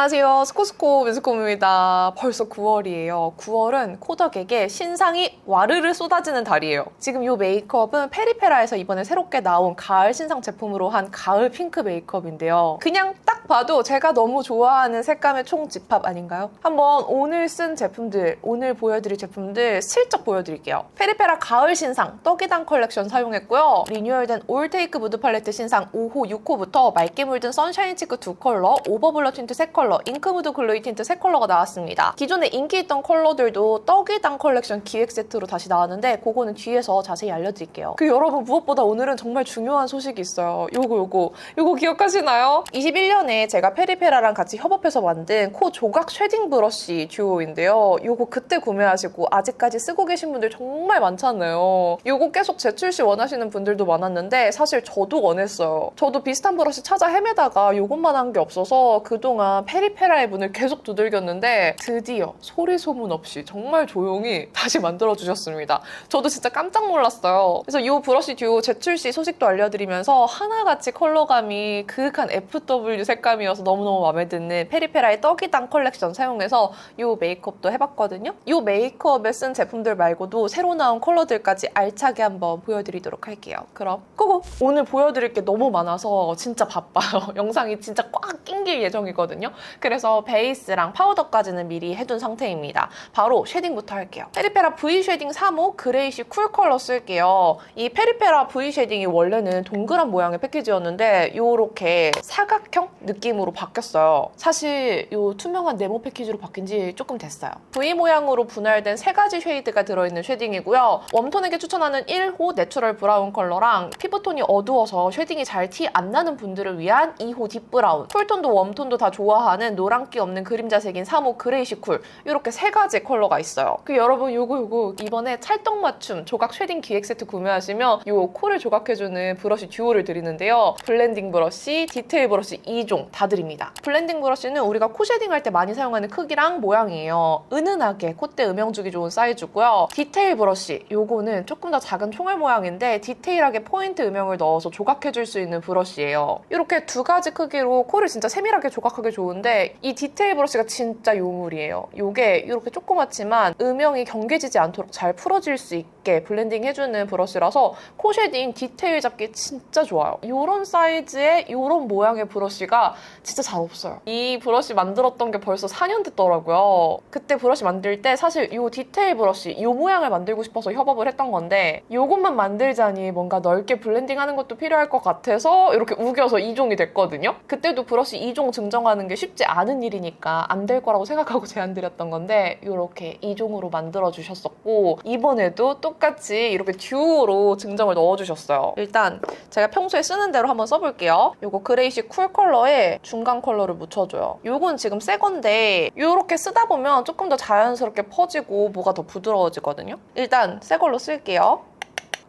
안녕하세요. 스코스코 미스콤입니다. 벌써 9월이에요. 9월은 코덕에게 신상이 와르르 쏟아지는 달이에요. 지금 이 메이크업은 페리페라에서 이번에 새롭게 나온 가을 신상 제품으로 한 가을 핑크 메이크업인데요. 그냥 딱 봐도 제가 너무 좋아하는 색감의 총집합 아닌가요? 한번 오늘 쓴 제품들, 오늘 보여드릴 제품들 슬쩍 보여드릴게요. 페리페라 가을 신상 떡이당 컬렉션 사용했고요. 리뉴얼된 올테이크 무드 팔레트 신상 5호, 6호부터 맑게 물든 선샤인 치크 두 컬러, 오버블러 틴트 세 컬러, 잉크무드 글로이 틴트 세 컬러가 나왔습니다. 기존에 인기 있던 컬러들도 떡이당 컬렉션 기획 세트로 다시 나왔는데 그거는 뒤에서 자세히 알려드릴게요. 그 여러분 무엇보다 오늘은 정말 중요한 소식이 있어요. 요거 요거 요거 기억하시나요? 21년에 제가 페리페라랑 같이 협업해서 만든 코 조각 쉐딩 브러쉬 듀오인데요. 요거 그때 구매하시고 아직까지 쓰고 계신 분들 정말 많잖아요. 요거 계속 재출시 원하시는 분들도 많았는데 사실 저도 원했어요. 저도 비슷한 브러쉬 찾아 헤매다가 요것만 한 게 없어서 그동안 페 리페라의 문을 계속 두들겼는데 드디어 소리 소문 없이 정말 조용히 다시 만들어 주셨습니다. 저도 진짜 깜짝 놀랐어요. 그래서 이 브러쉬 듀오 재출시 소식도 알려드리면서 하나같이 컬러감이 그윽한 FW 색감이어서 너무너무 마음에 드는 페리페라의 떡이당 컬렉션 사용해서 이 메이크업도 해봤거든요. 이 메이크업에 쓴 제품들 말고도 새로 나온 컬러들까지 알차게 한번 보여드리도록 할게요. 그럼 고고! 오늘 보여드릴 게 너무 많아서 진짜 바빠요. 영상이 진짜 꽉 낑길 예정이거든요. 그래서 베이스랑 파우더까지는 미리 해둔 상태입니다. 바로 쉐딩부터 할게요. 페리페라 V 쉐딩 3호 그레이시 쿨 컬러 쓸게요. 이 페리페라 V 쉐딩이 원래는 동그란 모양의 패키지였는데 이렇게 사각형 느낌으로 바뀌었어요. 사실 이 투명한 네모 패키지로 바뀐 지 조금 됐어요. V 모양으로 분할된 세 가지 쉐이드가 들어있는 쉐딩이고요. 웜톤에게 추천하는 1호 내추럴 브라운 컬러랑 피부톤이 어두워서 쉐딩이 잘 티 안 나는 분들을 위한 2호 딥브라운, 쿨톤도 웜톤도 다 좋아하는 노란기 없는 그림자색인 3호 그레이시 쿨 이렇게 세 가지 컬러가 있어요. 그 여러분 요거 요거 이번에 찰떡 맞춤 조각 쉐딩 기획 세트 구매하시면 요 코를 조각해주는 브러쉬 듀오를 드리는데요. 블렌딩 브러쉬, 디테일 브러쉬 2종 다 드립니다. 블렌딩 브러쉬는 우리가 코 쉐딩 할 때 많이 사용하는 크기랑 모양이에요. 은은하게 콧대 음영 주기 좋은 사이즈고요. 디테일 브러쉬 요거는 조금 더 작은 총알 모양인데 디테일하게 포인트 음영을 넣어서 조각해줄 수 있는 브러쉬예요. 이렇게 두 가지 크기로 코를 진짜 세밀하게 조각하기 좋은데 이 디테일 브러쉬가 진짜 요물이에요. 요게 이렇게 조그맣지만 음영이 경계지지 않도록 잘 풀어질 수 있게 블렌딩 해주는 브러쉬라서 코 쉐딩 디테일 잡기 진짜 좋아요. 이런 사이즈의 이런 모양의 브러쉬가 진짜 잘 없어요. 이 브러쉬 만들었던 게 벌써 4년 됐더라고요. 그때 브러쉬 만들 때 사실 이 디테일 브러쉬 이 모양을 만들고 싶어서 협업을 했던 건데 이것만 만들자니 뭔가 넓게 블렌딩하는 것도 필요할 것 같아서 이렇게 우겨서 2종이 됐거든요. 그때도 브러쉬 2종 증정하는 게 쉽지 않은 일이니까 안 될 거라고 생각하고 제안드렸던 건데 이렇게 2종으로 만들어 주셨었고 이번에도 똑같이 이렇게 듀오로 증정을 넣어 주셨어요. 일단 제가 평소에 쓰는 대로 한번 써볼게요. 이거 그레이시 쿨 컬러에 중간 컬러를 묻혀줘요. 이건 지금 새 건데 이렇게 쓰다 보면 조금 더 자연스럽게 퍼지고 뭐가 더 부드러워지거든요. 일단 새 걸로 쓸게요.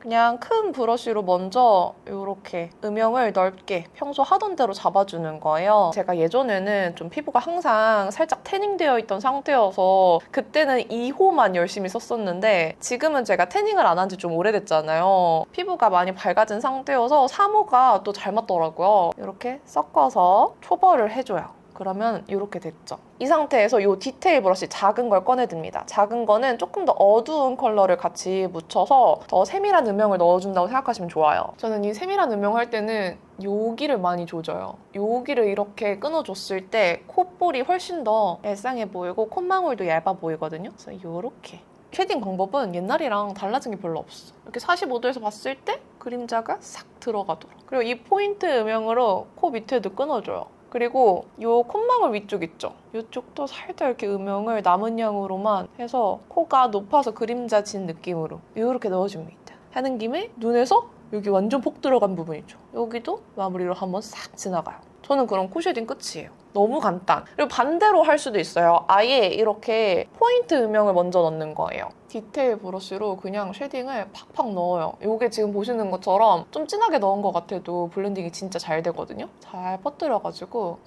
그냥 큰 브러쉬로 먼저 이렇게 음영을 넓게 평소 하던 대로 잡아주는 거예요. 제가 예전에는 좀 피부가 항상 살짝 태닝되어 있던 상태여서 그때는 2호만 열심히 썼었는데 지금은 제가 태닝을 안 한 지 좀 오래됐잖아요. 피부가 많이 밝아진 상태여서 3호가 또 잘 맞더라고요. 이렇게 섞어서 초벌을 해줘요. 그러면 이렇게 됐죠. 이 상태에서 이 디테일 브러쉬 작은 걸 꺼내듭니다. 작은 거는 조금 더 어두운 컬러를 같이 묻혀서 더 세밀한 음영을 넣어준다고 생각하시면 좋아요. 저는 이 세밀한 음영 할 때는 여기를 많이 조져요. 여기를 이렇게 끊어줬을 때 콧볼이 훨씬 더 얄쌍해 보이고 콧망울도 얇아 보이거든요. 그래서 이렇게. 쉐딩 방법은 옛날이랑 달라진 게 별로 없어. 이렇게 45도에서 봤을 때 그림자가 싹 들어가도록. 그리고 이 포인트 음영으로 코 밑에도 끊어줘요. 그리고 이 콧망울 위쪽 있죠? 이쪽도 살짝 이렇게 음영을 남은 양으로만 해서 코가 높아서 그림자 진 느낌으로 이렇게 넣어줍니다. 하는 김에 눈에서 여기 완전 폭 들어간 부분 있죠? 여기도 마무리로 한번 싹 지나가요. 저는 그럼 코 쉐딩 끝이에요. 너무 간단. 그리고 반대로 할 수도 있어요. 아예 이렇게 포인트 음영을 먼저 넣는 거예요. 디테일 브러쉬로 그냥 쉐딩을 팍팍 넣어요. 이게 지금 보시는 것처럼 좀 진하게 넣은 것 같아도 블렌딩이 진짜 잘 되거든요. 잘 퍼뜨려가지고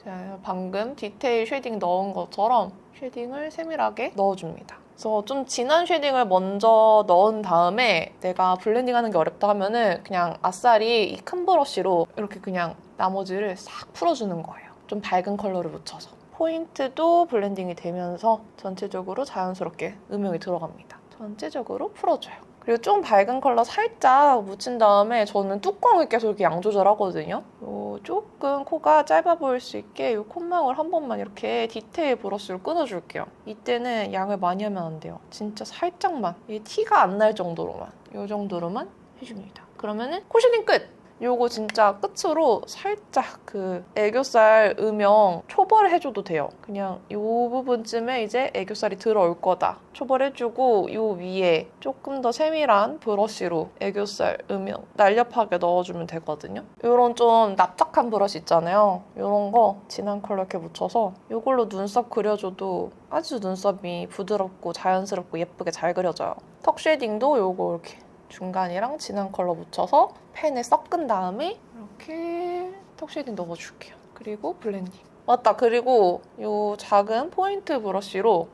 방금 디테일 쉐딩 넣은 것처럼 쉐딩을 세밀하게 넣어줍니다. 그래서 좀 진한 쉐딩을 먼저 넣은 다음에 내가 블렌딩 하는 게 어렵다 하면은 그냥 아싸리 이 큰 브러쉬로 이렇게 그냥 나머지를 싹 풀어주는 거예요. 좀 밝은 컬러를 묻혀서. 포인트도 블렌딩이 되면서 전체적으로 자연스럽게 음영이 들어갑니다. 전체적으로 풀어줘요. 그리고 좀 밝은 컬러 살짝 묻힌 다음에 저는 뚜껑을 계속 이렇게 양 조절하거든요. 요 조금 코가 짧아 보일 수 있게 이 콧망울 한 번만 이렇게 디테일 브러쉬로 끊어줄게요. 이때는 양을 많이 하면 안 돼요. 진짜 살짝만. 이 티가 안 날 정도로만. 이 정도로만 해줍니다. 그러면은 코 쉐딩 끝! 요거 진짜 끝으로 살짝 그 애교살 음영 초벌 해줘도 돼요. 그냥 요 부분쯤에 이제 애교살이 들어올 거다. 초벌해주고 요 위에 조금 더 세밀한 브러쉬로 애교살 음영 날렵하게 넣어주면 되거든요. 요런 좀 납작한 브러쉬 있잖아요. 요런 거 진한 컬러 이렇게 묻혀서 요걸로 눈썹 그려줘도 아주 눈썹이 부드럽고 자연스럽고 예쁘게 잘 그려져요. 턱 쉐딩도 요거 이렇게 중간이랑 진한 컬러 묻혀서 펜에 섞은 다음에 이렇게 턱 쉐딩 넣어줄게요. 그리고 블렌딩. 맞다. 그리고 이 작은 포인트 브러쉬로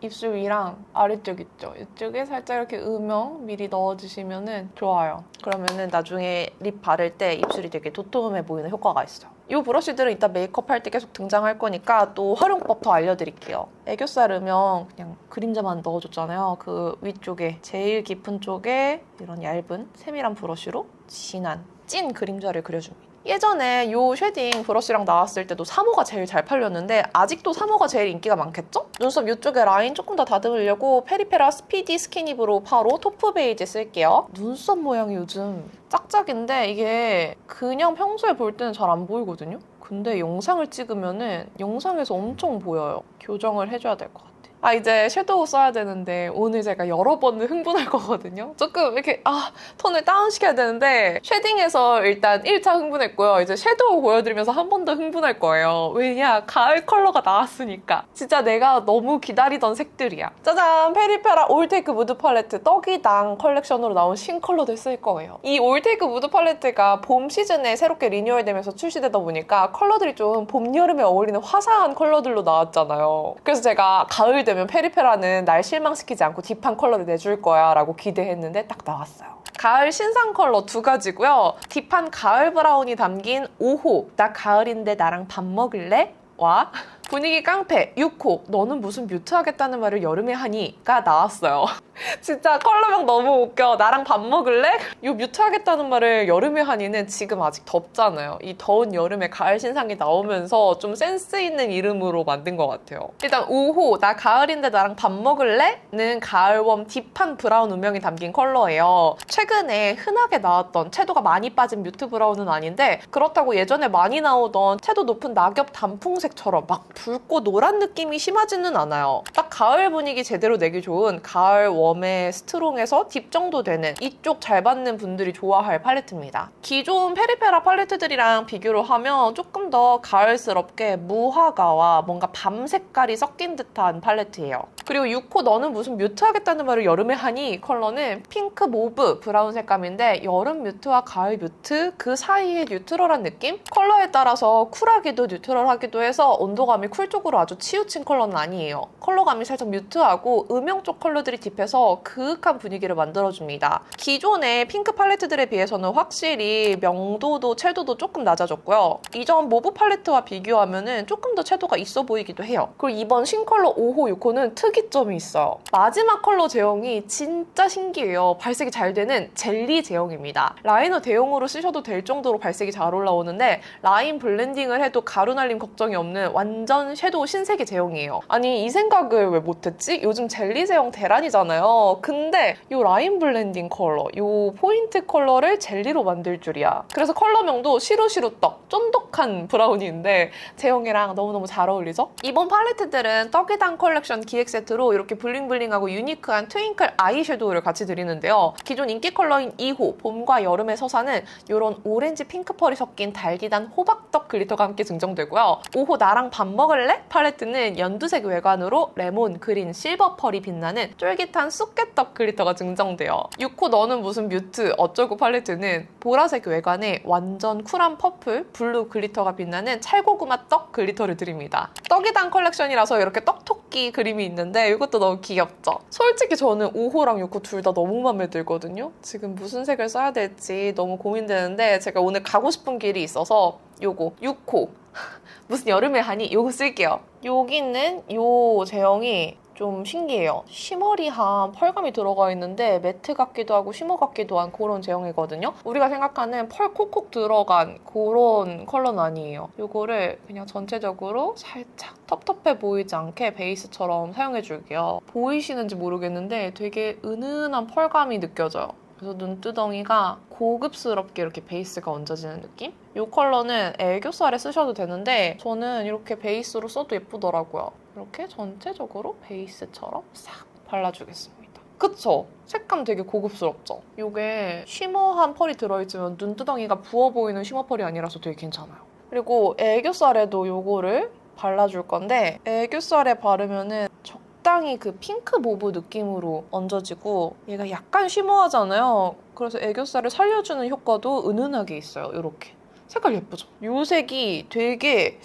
입술 위랑 아래쪽 있죠. 이쪽에 살짝 이렇게 음영 미리 넣어주시면 좋아요. 그러면은 나중에 립 바를 때 입술이 되게 도톰해 보이는 효과가 있어요. 이 브러쉬들은 이따 메이크업 할 때 계속 등장할 거니까 또 활용법 더 알려드릴게요. 애교살 음영 그냥 그림자만 넣어줬잖아요. 그 위쪽에 제일 깊은 쪽에 이런 얇은 세밀한 브러쉬로 진한 찐 그림자를 그려줍니다. 예전에 요 쉐딩 브러쉬랑 나왔을 때도 3호가 제일 잘 팔렸는데 아직도 3호가 제일 인기가 많겠죠? 눈썹 이쪽에 라인 조금 더 다듬으려고 페리페라 스피디 스키니브로 바로 토프 베이지 쓸게요. 눈썹 모양이 요즘 짝짝인데 이게 그냥 평소에 볼 때는 잘 안 보이거든요? 근데 영상을 찍으면은 영상에서 엄청 보여요. 교정을 해줘야 될 것 같아요. 아 이제 섀도우 써야 되는데 오늘 제가 여러 번 흥분할 거거든요. 조금 이렇게 아 톤을 다운 시켜야 되는데 쉐딩에서 일단 1차 흥분했고요. 이제 섀도우 보여드리면서 한 번 더 흥분할 거예요. 왜냐 가을 컬러가 나왔으니까. 진짜 내가 너무 기다리던 색들이야. 짜잔 페리페라 올테이크 무드 팔레트 떡이당 컬렉션으로 나온 신컬러들 쓸 거예요. 이 올테이크 무드 팔레트가 봄 시즌에 새롭게 리뉴얼되면서 출시되다 보니까 컬러들이 좀 봄 여름에 어울리는 화사한 컬러들로 나왔잖아요. 그래서 제가 가을 되면 페리페라는 날 실망시키지 않고 딥한 컬러를 내줄 거야 라고 기대했는데 딱 나왔어요. 가을 신상 컬러 두 가지고요. 딥한 가을 브라운이 담긴 5호 나 가을인데 나랑 밥 먹을래? 와 분위기 깡패 6호 너는 무슨 뮤트 하겠다는 말을 여름에 하니가 나왔어요. 진짜 컬러명 너무 웃겨. 나랑 밥 먹을래? 요 뮤트 하겠다는 말을 여름에 하니는 지금 아직 덥잖아요. 이 더운 여름에 가을 신상이 나오면서 좀 센스 있는 이름으로 만든 것 같아요. 일단 5호 나 가을인데 나랑 밥 먹을래? 는 가을웜 딥한 브라운 음영이 담긴 컬러예요. 최근에 흔하게 나왔던 채도가 많이 빠진 뮤트 브라운은 아닌데 그렇다고 예전에 많이 나오던 채도 높은 낙엽 단풍색처럼 막 붉고 노란 느낌이 심하지는 않아요. 딱 가을 분위기 제대로 내기 좋은 가을 웜의 스트롱에서 딥 정도 되는 이쪽 잘 받는 분들이 좋아할 팔레트입니다. 기존 페리페라 팔레트들이랑 비교를 하면 조금 더 가을스럽게 무화과와 뭔가 밤 색깔이 섞인 듯한 팔레트예요. 그리고 6호 너는 무슨 뮤트 하겠다는 말을 여름에 하니 컬러는 핑크 모브 브라운 색감인데 여름 뮤트와 가을 뮤트 그 사이에 뉴트럴한 느낌? 컬러에 따라서 쿨하기도 뉴트럴하기도 해서 온도감이 쿨 쪽으로 아주 치우친 컬러는 아니에요. 컬러감이 살짝 뮤트하고 음영 쪽 컬러들이 딥해서 그윽한 분위기를 만들어줍니다. 기존의 핑크 팔레트들에 비해서는 확실히 명도도 채도도 조금 낮아졌고요. 이전 모브 팔레트와 비교하면 조금 더 채도가 있어 보이기도 해요. 그리고 이번 신컬러 5호, 6호는 특이점이 있어요. 마지막 컬러 제형이 진짜 신기해요. 발색이 잘 되는 젤리 제형입니다. 라이너 대용으로 쓰셔도 될 정도로 발색이 잘 올라오는데 라인 블렌딩을 해도 가루 날림 걱정이 없는 완전 섀도우 신세계 제형이에요. 아니 이 생각을 왜 못했지? 요즘 젤리 제형 대란이잖아요. 근데 이 라인 블렌딩 컬러, 이 포인트 컬러를 젤리로 만들 줄이야. 그래서 컬러명도 시루시루 떡, 쫀득한 브라운인데 제형이랑 너무너무 잘 어울리죠? 이번 팔레트들은 떡이당 컬렉션 기획 세트로 이렇게 블링블링하고 유니크한 트윙클 아이섀도우를 같이 드리는데요. 기존 인기 컬러인 2호, 봄과 여름의 서사는 이런 오렌지 핑크펄이 섞인 달디단 호박떡 글리터가 함께 증정되고요. 5호 나랑 밥 먹 을래? 팔레트는 연두색 외관으로 레몬, 그린, 실버 펄이 빛나는 쫄깃한 쑥개떡 글리터가 증정돼요. 6호 너는 무슨 뮤트 어쩌고 팔레트는 보라색 외관에 완전 쿨한 퍼플, 블루 글리터가 빛나는 찰고구마 떡 글리터를 드립니다. 떡이당 컬렉션이라서 이렇게 떡토끼 그림이 있는데 이것도 너무 귀엽죠? 솔직히 저는 5호랑 6호 둘 다 너무 마음에 들거든요. 지금 무슨 색을 써야 될지 너무 고민되는데 제가 오늘 가고 싶은 길이 있어서 요거 6호 무슨 여름에 하니? 요거 쓸게요. 여기 있는 요 제형이 좀 신기해요. 쉬머리한 펄감이 들어가 있는데 매트 같기도 하고 쉬머 같기도 한 그런 제형이거든요. 우리가 생각하는 펄 콕콕 들어간 그런 컬러는 아니에요. 요거를 그냥 전체적으로 살짝 텁텁해 보이지 않게 베이스처럼 사용해줄게요. 보이시는지 모르겠는데 되게 은은한 펄감이 느껴져요. 그래서 눈두덩이가 고급스럽게 이렇게 베이스가 얹어지는 느낌? 이 컬러는 애교살에 쓰셔도 되는데 저는 이렇게 베이스로 써도 예쁘더라고요. 이렇게 전체적으로 베이스처럼 싹 발라주겠습니다. 그쵸? 색감 되게 고급스럽죠? 이게 쉬머한 펄이 들어있지만 눈두덩이가 부어 보이는 쉬머 펄이 아니라서 되게 괜찮아요. 그리고 애교살에도 이거를 발라줄 건데 애교살에 바르면은 적 당히 그 핑크 모브 느낌으로 얹어지고 얘가 약간 쉬머하잖아요. 그래서 애교살을 살려주는 효과도 은은하게 있어요. 이렇게. 색깔 예쁘죠? 이 색이 되게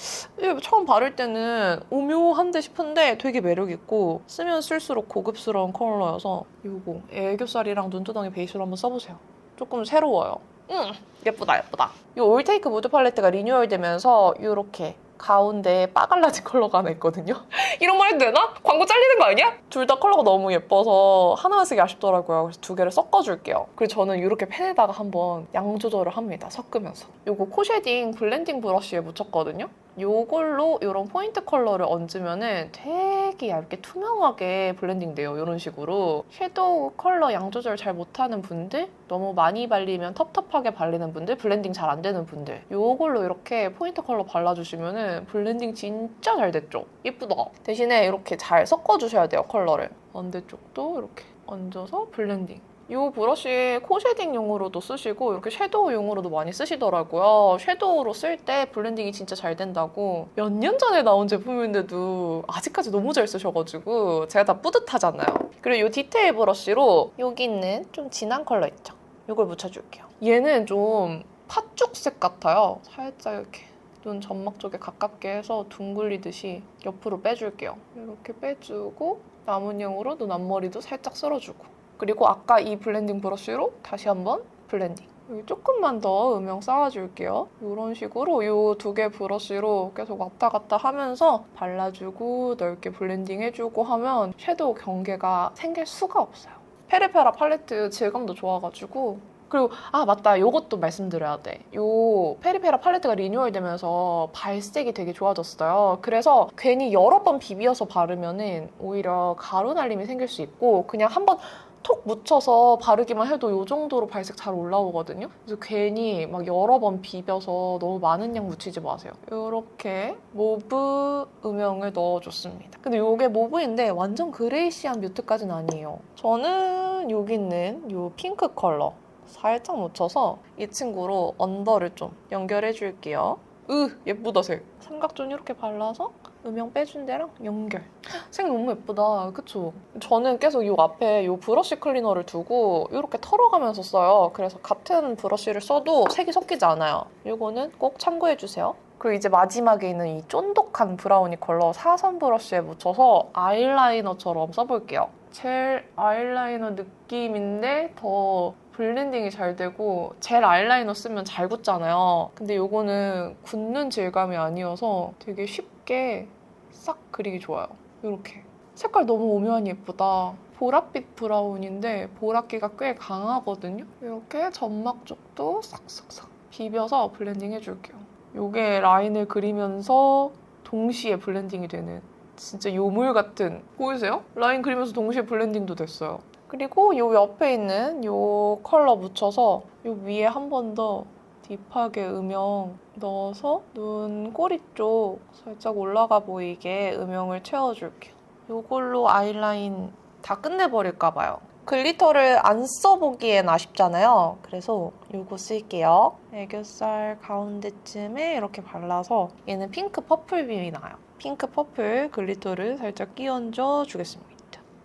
처음 바를 때는 오묘한데 싶은데 되게 매력있고 쓰면 쓸수록 고급스러운 컬러여서 이거 애교살이랑 눈두덩이 베이스로 한번 써보세요. 조금 새로워요. 음, 예쁘다 예쁘다. 이 올테이크 무드 팔레트가 리뉴얼 되면서 이렇게 가운데 빠갈라진 컬러가 하나 있거든요. 이런 말 해도 되나? 광고 잘리는 거 아니야? 둘 다 컬러가 너무 예뻐서 하나만 쓰기 아쉽더라고요. 그래서 두 개를 섞어줄게요. 그리고 저는 이렇게 펜에다가 한번 양 조절을 합니다. 섞으면서. 이거 코 쉐딩 블렌딩 브러쉬에 묻혔거든요. 이걸로 이런 포인트 컬러를 얹으면은 되게 얇게 투명하게 블렌딩 돼요. 이런 식으로. 섀도우 컬러 양 조절 잘 못하는 분들, 너무 많이 발리면 텁텁하게 발리는 분들, 블렌딩 잘 안 되는 분들. 이걸로 이렇게 포인트 컬러 발라주시면은 블렌딩 진짜 잘 됐죠? 예쁘다. 대신에 이렇게 잘 섞어주셔야 돼요, 컬러를. 반대쪽도 이렇게 얹어서 블렌딩. 이 브러쉬 코 쉐딩용으로도 쓰시고 이렇게 섀도우용으로도 많이 쓰시더라고요. 섀도우로 쓸 때 블렌딩이 진짜 잘 된다고 몇 년 전에 나온 제품인데도 아직까지 너무 잘 쓰셔가지고 제가 다 뿌듯하잖아요. 그리고 이 디테일 브러쉬로 여기 있는 좀 진한 컬러 있죠? 이걸 묻혀줄게요. 얘는 좀 팥죽색 같아요. 살짝 이렇게 눈 점막 쪽에 가깝게 해서 둥글리듯이 옆으로 빼줄게요. 이렇게 빼주고 남은 양으로 눈 앞머리도 살짝 쓸어주고 그리고 아까 이 블렌딩 브러쉬로 다시 한번 블렌딩. 여기 조금만 더 음영 쌓아줄게요. 이런 식으로 이 두 개 브러쉬로 계속 왔다 갔다 하면서 발라주고 넓게 블렌딩 해주고 하면 섀도우 경계가 생길 수가 없어요. 페리페라 팔레트 질감도 좋아가지고 그리고 아 맞다 요것도 말씀드려야 돼 요 페리페라 팔레트가 리뉴얼 되면서 발색이 되게 좋아졌어요 그래서 괜히 여러 번 비비어서 바르면은 오히려 가루 날림이 생길 수 있고 그냥 한번 톡 묻혀서 바르기만 해도 이 정도로 발색 잘 올라오거든요. 그래서 괜히 막 여러 번 비벼서 너무 많은 양 묻히지 마세요. 이렇게 모브 음영을 넣어줬습니다. 근데 이게 모브인데 완전 그레이시한 뮤트까지는 아니에요. 저는 여기 있는 이 핑크 컬러 살짝 묻혀서 이 친구로 언더를 좀 연결해 줄게요. 으 예쁘다 색. 삼각존 이렇게 발라서 음영 빼준 데랑 연결. 색 너무 예쁘다. 그쵸? 저는 계속 이 앞에 이 브러쉬 클리너를 두고 이렇게 털어가면서 써요. 그래서 같은 브러쉬를 써도 색이 섞이지 않아요. 이거는 꼭 참고해주세요. 그리고 이제 마지막에 있는 이 쫀득한 브라우니 컬러 사선 브러쉬에 묻혀서 아이라이너처럼 써볼게요. 젤 아이라이너 느낌인데 더 블렌딩이 잘 되고 젤 아이라이너 쓰면 잘 굳잖아요. 근데 이거는 굳는 질감이 아니어서 되게 쉽게 싹 그리기 좋아요. 이렇게. 색깔 너무 오묘하니 예쁘다. 보랏빛 브라운인데 보랏기가 꽤 강하거든요. 이렇게 점막 쪽도 싹싹싹 비벼서 블렌딩 해줄게요. 이게 라인을 그리면서 동시에 블렌딩이 되는 진짜 요물 같은 보이세요? 라인 그리면서 동시에 블렌딩도 됐어요. 그리고 요 옆에 있는 요 컬러 묻혀서 요 위에 한 번 더 딥하게 음영 넣어서 눈 꼬리 쪽 살짝 올라가 보이게 음영을 채워줄게요. 요걸로 아이라인 다 끝내버릴까 봐요. 글리터를 안 써보기엔 아쉽잖아요. 그래서 요거 쓸게요. 애교살 가운데쯤에 이렇게 발라서 얘는 핑크 퍼플 빔이 나요. 핑크 퍼플 글리터를 살짝 끼얹어 주겠습니다.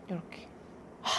이렇게.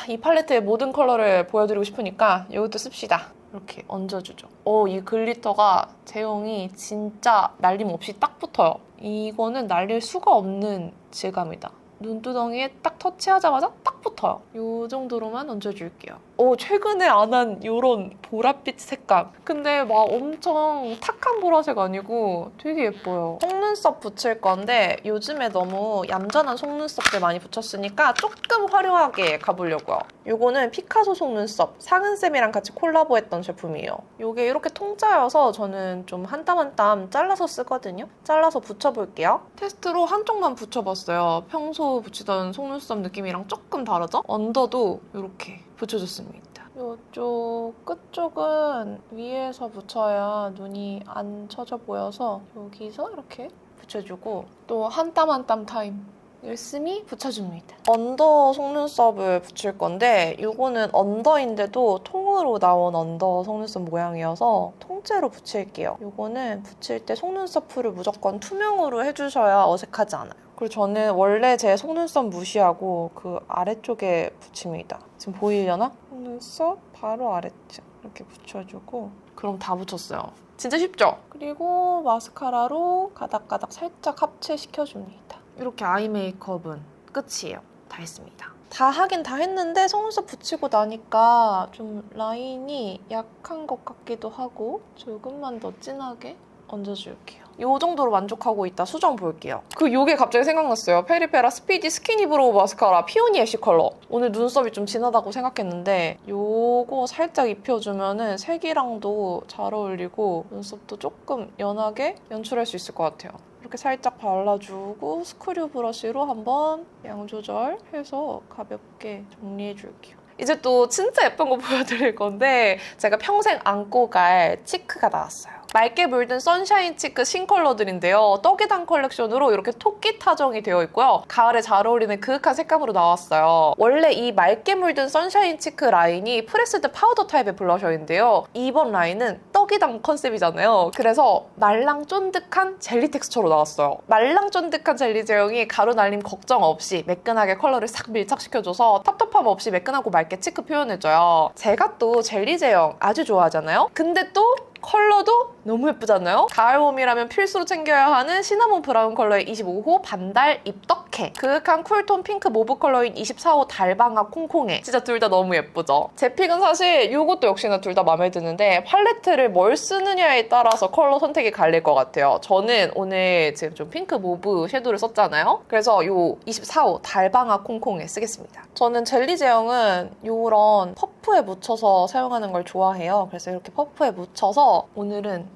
이 팔레트의 모든 컬러를 보여드리고 싶으니까 이것도 씁시다. 이렇게 얹어주죠. 오, 이 글리터가 제형이 진짜 날림 없이 딱 붙어요. 이거는 날릴 수가 없는 질감이다. 눈두덩이에 딱 터치하자마자 딱 붙어요. 이 정도로만 얹어줄게요. 오, 최근에 안 한 이런 보랏빛 색감. 근데 막 엄청 탁한 보라색 아니고 되게 예뻐요. 속눈 속눈썹 붙일 건데 요즘에 너무 얌전한 속눈썹들 많이 붙였으니까 조금 화려하게 가보려고요. 요거는 피카소 속눈썹 상은쌤이랑 같이 콜라보했던 제품이에요. 요게 이렇게 통짜여서 저는 좀 한 땀 한 땀 잘라서 쓰거든요. 잘라서 붙여볼게요. 테스트로 한쪽만 붙여봤어요. 평소 붙이던 속눈썹 느낌이랑 조금 다르죠? 언더도 이렇게 붙여줬습니다. 이쪽 끝쪽은 위에서 붙여야 눈이 안 처져 보여서 여기서 이렇게 붙여주고 또 한 땀 한 땀 타임 열심히 붙여줍니다. 언더 속눈썹을 붙일 건데 이거는 언더인데도 통으로 나온 언더 속눈썹 모양이어서 통째로 붙일게요. 이거는 붙일 때 속눈썹 풀을 무조건 투명으로 해주셔야 어색하지 않아요. 그리고 저는 원래 제 속눈썹 무시하고 그 아래쪽에 붙입니다. 지금 보이려나? 속눈썹 바로 아래쪽 이렇게 붙여주고 그럼 다 붙였어요. 진짜 쉽죠? 그리고 마스카라로 가닥가닥 살짝 합체시켜줍니다. 이렇게 아이 메이크업은 끝이에요. 다 했습니다. 다 하긴 다 했는데 속눈썹 붙이고 나니까 좀 라인이 약한 것 같기도 하고 조금만 더 진하게 얹어줄게요. 이 정도로 만족하고 있다 수정 볼게요. 그 요게 갑자기 생각났어요. 페리페라 스피디 스키니 브로우 마스카라 피오니 애쉬 컬러. 오늘 눈썹이 좀 진하다고 생각했는데 요거 살짝 입혀주면은 색이랑도 잘 어울리고 눈썹도 조금 연하게 연출할 수 있을 것 같아요. 이렇게 살짝 발라주고 스크류 브러쉬로 한번 양 조절해서 가볍게 정리해 줄게요. 이제 또 진짜 예쁜 거 보여드릴 건데 제가 평생 안고 갈 치크가 나왔어요. 맑게 물든 선샤인 치크 신컬러들인데요. 떡이단 컬렉션으로 이렇게 토끼 타정이 되어 있고요. 가을에 잘 어울리는 그윽한 색감으로 나왔어요. 원래 이 맑게 물든 선샤인 치크 라인이 프레스드 파우더 타입의 블러셔인데요. 이번 라인은 떡이단 컨셉이잖아요. 그래서 말랑 쫀득한 젤리 텍스처로 나왔어요. 말랑 쫀득한 젤리 제형이 가루 날림 걱정 없이 매끈하게 컬러를 싹 밀착시켜줘서 텁텁함 없이 매끈하고 맑게 치크 표현해줘요. 제가 또 젤리 제형 아주 좋아하잖아요. 근데 또 컬러도 너무 예쁘잖아요? 가을봄이라면 필수로 챙겨야 하는 시나몬 브라운 컬러의 25호 반달 입덕해 그윽한 쿨톤 핑크 모브 컬러인 24호 달방아 콩콩해 진짜 둘 다 너무 예쁘죠? 제 픽은 사실 이것도 역시나 둘 다 마음에 드는데 팔레트를 뭘 쓰느냐에 따라서 컬러 선택이 갈릴 것 같아요 저는 오늘 지금 좀 핑크 모브 섀도우를 썼잖아요? 그래서 이 24호 달방아 콩콩해 쓰겠습니다 저는 젤리 제형은 이런 퍼프에 묻혀서 사용하는 걸 좋아해요 그래서 이렇게 퍼프에 묻혀서 오늘은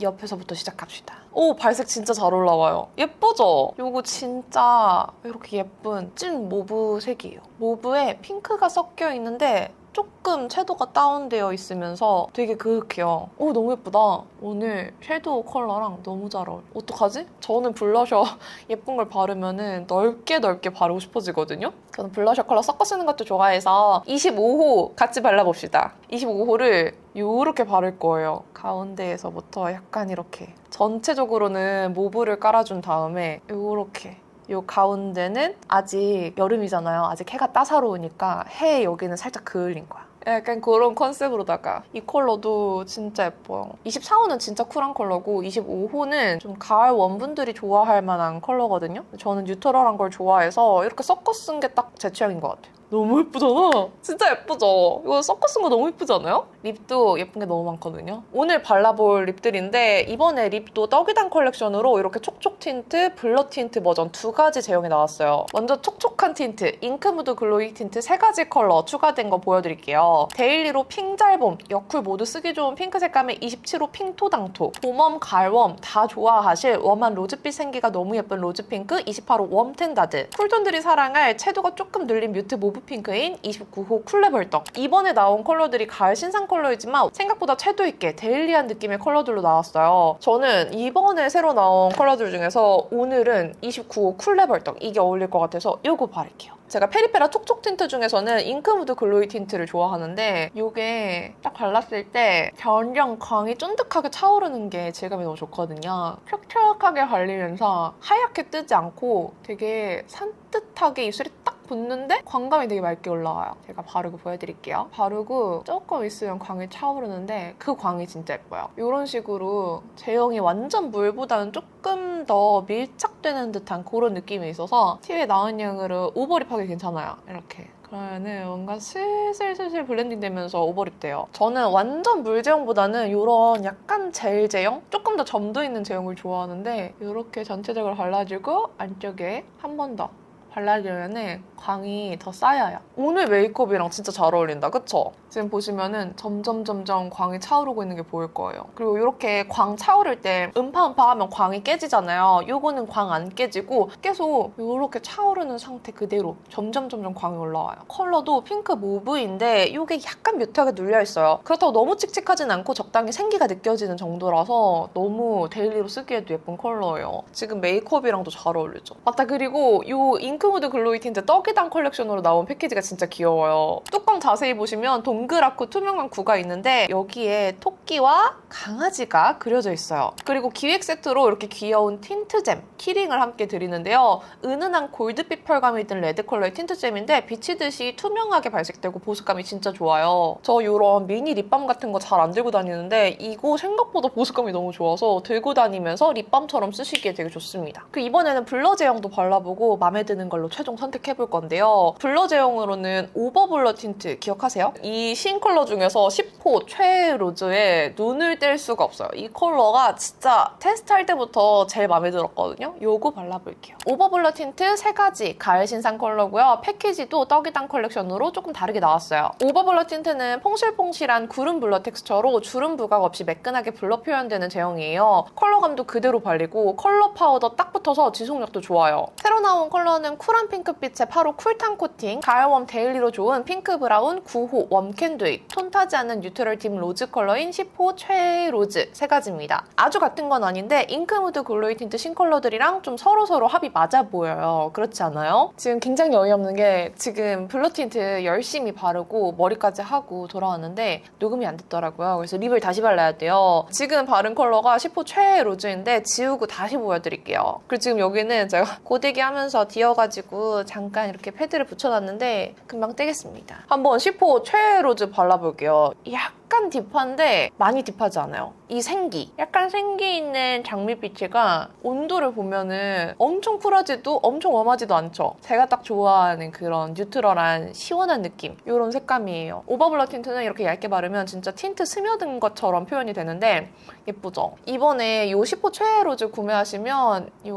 옆에서부터 시작합시다. 오, 발색 진짜 잘 올라와요. 예쁘죠? 요거 진짜 이렇게 예쁜 찐 모브 색이에요. 모브에 핑크가 섞여 있는데 조금 채도가 다운되어 있으면서 되게 그윽해요. 오, 너무 예쁘다. 오늘 섀도우 컬러랑 너무 잘 어울려. 어떡하지? 저는 블러셔 예쁜 걸 바르면은 넓게 넓게 바르고 싶어지거든요? 저는 블러셔 컬러 섞어 쓰는 것도 좋아해서 25호 같이 발라봅시다. 25호를 요렇게 바를 거예요. 가운데에서부터 약간 이렇게. 전체적으로는 모브를 깔아준 다음에 요렇게 요 가운데는 아직 여름이잖아요. 아직 해가 따사로우니까 해 여기는 살짝 그을린 거야. 약간 그런 컨셉으로다가 이 컬러도 진짜 예뻐요. 24호는 진짜 쿨한 컬러고 25호는 좀 가을 원분들이 좋아할 만한 컬러거든요. 저는 뉴트럴한 걸 좋아해서 이렇게 섞어 쓴 게 딱 제 취향인 것 같아요. 너무 예쁘잖아. 진짜 예쁘죠? 이거 섞어 쓴 거 너무 예쁘지 않아요? 립도 예쁜 게 너무 많거든요. 오늘 발라볼 립들인데 이번에 립도 떡이단 컬렉션으로 이렇게 촉촉 틴트, 블러 틴트 버전 두 가지 제형이 나왔어요. 먼저 촉촉한 틴트, 잉크무드 글로이 틴트 세 가지 컬러 추가된 거 보여드릴게요. 데일리로 핑잘봄, 여쿨 모두 쓰기 좋은 핑크 색감의 27호 핑토당토, 봄웜, 가을웜 다 좋아하실 웜한 로즈빛 생기가 너무 예쁜 로즈핑크 28호 웜텐다드, 쿨톤들이 사랑할 채도가 조금 늘린 뮤트 모브 핑크인 29호 쿨레벌떡. 이번에 나온 컬러들이 가을 신상 컬러이지만 생각보다 채도 있게 데일리한 느낌의 컬러들로 나왔어요. 저는 이번에 새로 나온 컬러들 중에서 오늘은 29호 쿨레벌떡 이게 어울릴 것 같아서 이거 바를게요. 제가 페리페라 촉촉 틴트 중에서는 잉크무드 글로이 틴트를 좋아하는데 이게 딱 발랐을 때 변령 광이 쫀득하게 차오르는 게 질감이 너무 좋거든요. 촉촉하게 발리면서 하얗게 뜨지 않고 되게 산뜻하게 입술이 딱 붙는데 광감이 되게 맑게 올라와요. 제가 바르고 보여드릴게요. 바르고 조금 있으면 광이 차오르는데 그 광이 진짜 예뻐요. 이런 식으로 제형이 완전 물보다는 조금 더 밀착되는 듯한 그런 느낌이 있어서 티에 나은 양으로 오버립하기 괜찮아요. 이렇게 그러면은 뭔가 슬슬슬슬 블렌딩 되면서 오버립 돼요. 저는 완전 물 제형보다는 이런 약간 젤 제형? 조금 더 점도 있는 제형을 좋아하는데 이렇게 전체적으로 발라주고 안쪽에 한 번 더 발라주면은 광이 더 쌓여요. 오늘 메이크업이랑 진짜 잘 어울린다, 그쵸? 지금 보시면은 점점 점점 광이 차오르고 있는 게 보일 거예요. 그리고 이렇게 광 차오를 때 음파 음파 하면 광이 깨지잖아요. 요거는 광 안 깨지고 계속 이렇게 차오르는 상태 그대로 점점 점점 광이 올라와요. 컬러도 핑크 모브인데 이게 약간 뮤트하게 눌려 있어요. 그렇다고 너무 칙칙하진 않고 적당히 생기가 느껴지는 정도라서 너무 데일리로 쓰기에도 예쁜 컬러예요. 지금 메이크업이랑도 잘 어울리죠. 맞다 그리고 이 잉크무드 글로이 틴트 떡이당 컬렉션으로 나온 패키지가 진짜 귀여워요. 뚜껑 자세히 보시면 동 그랗고 투명한 구가 있는데 여기에 토끼와 강아지가 그려져 있어요. 그리고 기획 세트로 이렇게 귀여운 틴트잼, 키링을 함께 드리는데요. 은은한 골드빛 펄감이 든 레드 컬러의 틴트잼인데 비치듯이 투명하게 발색되고 보습감이 진짜 좋아요. 저 이런 미니 립밤 같은 거 잘 안 들고 다니는데 이거 생각보다 보습감이 너무 좋아서 들고 다니면서 립밤처럼 쓰시기에 되게 좋습니다. 그 이번에는 블러 제형도 발라보고 마음에 드는 걸로 최종 선택해볼 건데요. 블러 제형으로는 오버 블러 틴트 기억하세요? 이신 컬러 중에서 10호 최애 로즈에 눈을 뗄 수가 없어요. 이 컬러가 진짜 테스트할 때부터 제일 마음에 들었거든요. 요거 발라볼게요. 오버 블러 틴트 세 가지 가을 신상 컬러고요. 패키지도 떡이당 컬렉션으로 조금 다르게 나왔어요. 오버 블러 틴트는 퐁실퐁실한 구름 블러 텍스처로 주름 부각 없이 매끈하게 블러 표현되는 제형이에요. 컬러감도 그대로 발리고 컬러 파우더 딱 붙어서 지속력도 좋아요. 새로 나온 컬러는 쿨한 핑크빛의 8호 쿨탄 코팅, 가을웜 데일리로 좋은 핑크 브라운 9호 웜 캔드잇, 톤 타지 않는 뉴트럴 딥 로즈 컬러인 10호 최애 로즈 세 가지입니다. 아주 같은 건 아닌데 잉크무드 글로이 틴트 신컬러들이랑 좀 서로서로 합이 맞아 보여요. 그렇지 않아요? 지금 굉장히 어이없는 게 지금 블러 틴트 열심히 바르고 머리까지 하고 돌아왔는데 녹음이 안 됐더라고요. 그래서 립을 다시 발라야 돼요. 지금 바른 컬러가 10호 최애 로즈인데 지우고 다시 보여드릴게요. 그리고 지금 여기는 제가 고데기 하면서 뒤어가지고 잠깐 이렇게 패드를 붙여놨는데 금방 떼겠습니다. 한번 10호 최애 로즈 발라볼게요. 약 간 딥한데 많이 딥하지 않아요. 이 생기, 약간 생기 있는 장미빛이가 온도를 보면은 엄청 쿨하지도 엄청 웜하지도 않죠. 제가 딱 좋아하는 그런 뉴트럴한 시원한 느낌 이런 색감이에요. 오버블러 틴트는 이렇게 얇게 바르면 진짜 틴트 스며든 것처럼 표현이 되는데 예쁘죠? 이번에 이 10호 최애 로즈 구매하시면 이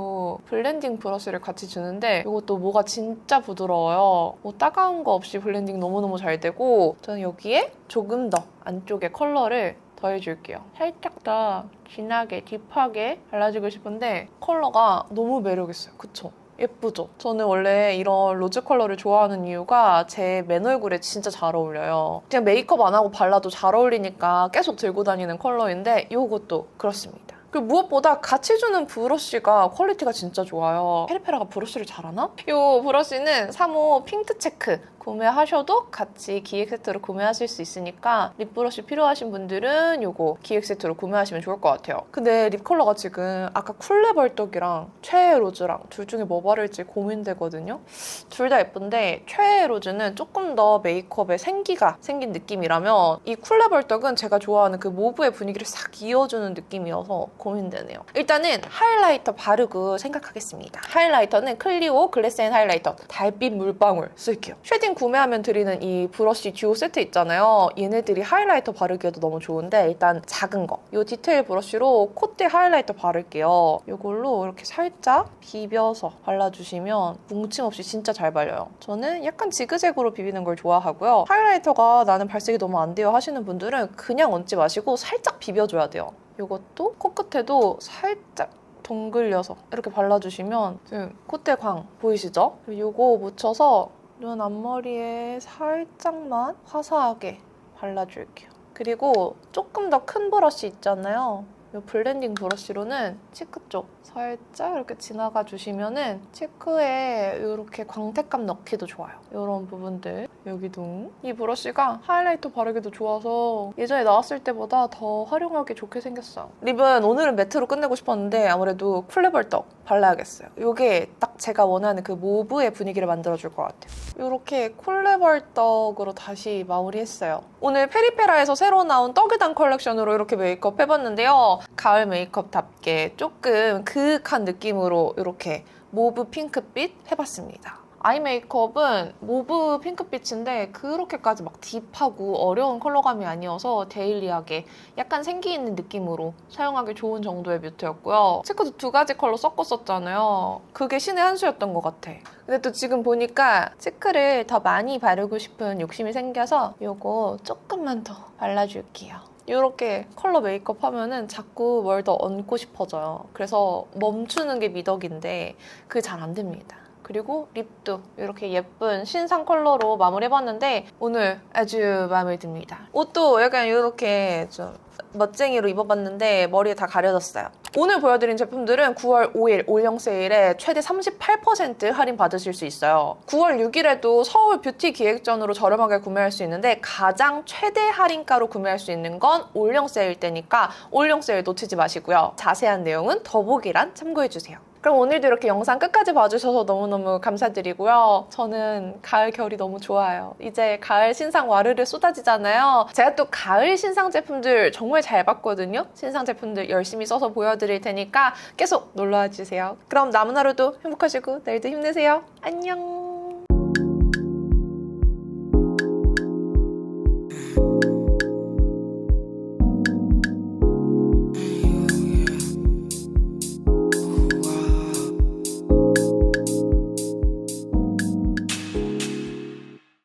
블렌딩 브러쉬를 같이 주는데 이것도 뭐가 진짜 부드러워요. 뭐 따가운 거 없이 블렌딩 너무너무 잘 되고 저는 여기에 조금 더 안쪽에 컬러를 더해줄게요. 살짝 더 진하게 딥하게 발라주고 싶은데 컬러가 너무 매력있어요. 그쵸? 예쁘죠? 저는 원래 이런 로즈 컬러를 좋아하는 이유가 제 맨 얼굴에 진짜 잘 어울려요. 그냥 메이크업 안 하고 발라도 잘 어울리니까 계속 들고 다니는 컬러인데 이것도 그렇습니다. 그리고 무엇보다 같이 주는 브러쉬가 퀄리티가 진짜 좋아요. 페리페라가 브러쉬를 잘하나? 이 브러쉬는 3호 핑트 체크 구매하셔도 같이 기획 세트로 구매하실 수 있으니까 립 브러쉬 필요하신 분들은 이거 기획 세트로 구매하시면 좋을 것 같아요. 근데 립 컬러가 지금 아까 쿨레 벌떡이랑 최애 로즈랑 둘 중에 뭐 바를지 고민되거든요. 둘 다 예쁜데 최애 로즈는 조금 더 메이크업에 생기가 생긴 느낌이라면 이 쿨레 벌떡은 제가 좋아하는 그 모브의 분위기를 싹 이어주는 느낌이어서 고민되네요. 일단은 하이라이터 바르고 생각하겠습니다. 하이라이터는 클리오 글래스 앤 하이라이터 달빛 물방울 쓸게요. 쉐딩 구매하면 드리는 이 브러쉬 듀오 세트 있잖아요. 얘네들이 하이라이터 바르기에도 너무 좋은데 일단 작은 거. 이 디테일 브러쉬로 콧대 하이라이터 바를게요. 이걸로 이렇게 살짝 비벼서 발라주시면 뭉침 없이 진짜 잘 발려요. 저는 약간 지그재그로 비비는 걸 좋아하고요. 하이라이터가 나는 발색이 너무 안 돼요 하시는 분들은 그냥 얹지 마시고 살짝 비벼줘야 돼요. 이것도 코끝에도 살짝 동글려서 이렇게 발라주시면 지금 콧대 광 보이시죠? 이거 묻혀서 눈 앞머리에 살짝만 화사하게 발라줄게요. 그리고 조금 더 큰 브러쉬 있잖아요. 이 블렌딩 브러쉬로는 치크 쪽 살짝 이렇게 지나가 주시면은 치크에 이렇게 광택감 넣기도 좋아요. 이런 부분들 여기도 이 브러쉬가 하이라이터 바르기도 좋아서 예전에 나왔을 때보다 더 활용하기 좋게 생겼어요. 립은 오늘은 매트로 끝내고 싶었는데 아무래도 쿨레벌떡 발라야겠어요. 이게 딱 제가 원하는 그 모브의 분위기를 만들어줄 것 같아요. 이렇게 쿨레벌떡으로 다시 마무리했어요. 오늘 페리페라에서 새로 나온 떡이단 컬렉션으로 이렇게 메이크업 해봤는데요. 가을 메이크업답게 조금 그 윽한 느낌으로 이렇게 모브 핑크빛 해봤습니다. 아이 메이크업은 모브 핑크빛인데 그렇게까지 막 딥하고 어려운 컬러감이 아니어서 데일리하게 약간 생기 있는 느낌으로 사용하기 좋은 정도의 뮤트였고요. 체크도 두 가지 컬러 섞었었잖아요. 그게 신의 한 수였던 것 같아. 근데 또 지금 보니까 체크를 더 많이 바르고 싶은 욕심이 생겨서 요거 조금만 더 발라줄게요. 이렇게 컬러 메이크업 하면은 자꾸 뭘 더 얹고 싶어져요. 그래서 멈추는 게 미덕인데 그게 잘 안 됩니다. 그리고 립도 이렇게 예쁜 신상 컬러로 마무리해봤는데 오늘 아주 마음에 듭니다. 옷도 약간 이렇게 좀 멋쟁이로 입어봤는데 머리에 다 가려졌어요. 오늘 보여드린 제품들은 9월 5일 올영 세일에 최대 38% 할인 받으실 수 있어요. 9월 6일에도 서울 뷰티 기획전으로 저렴하게 구매할 수 있는데 가장 최대 할인가로 구매할 수 있는 건 올영 세일 때니까 올영 세일 놓치지 마시고요. 자세한 내용은 더보기란 참고해주세요. 그럼 오늘도 이렇게 영상 끝까지 봐주셔서 너무너무 감사드리고요. 저는 가을 겨울이 너무 좋아요. 이제 가을 신상 와르르 쏟아지잖아요. 제가 또 가을 신상 제품들 정말 잘 봤거든요. 신상 제품들 열심히 써서 보여드릴 테니까 계속 놀러와 주세요. 그럼 남은 하루도 행복하시고 내일도 힘내세요. 안녕.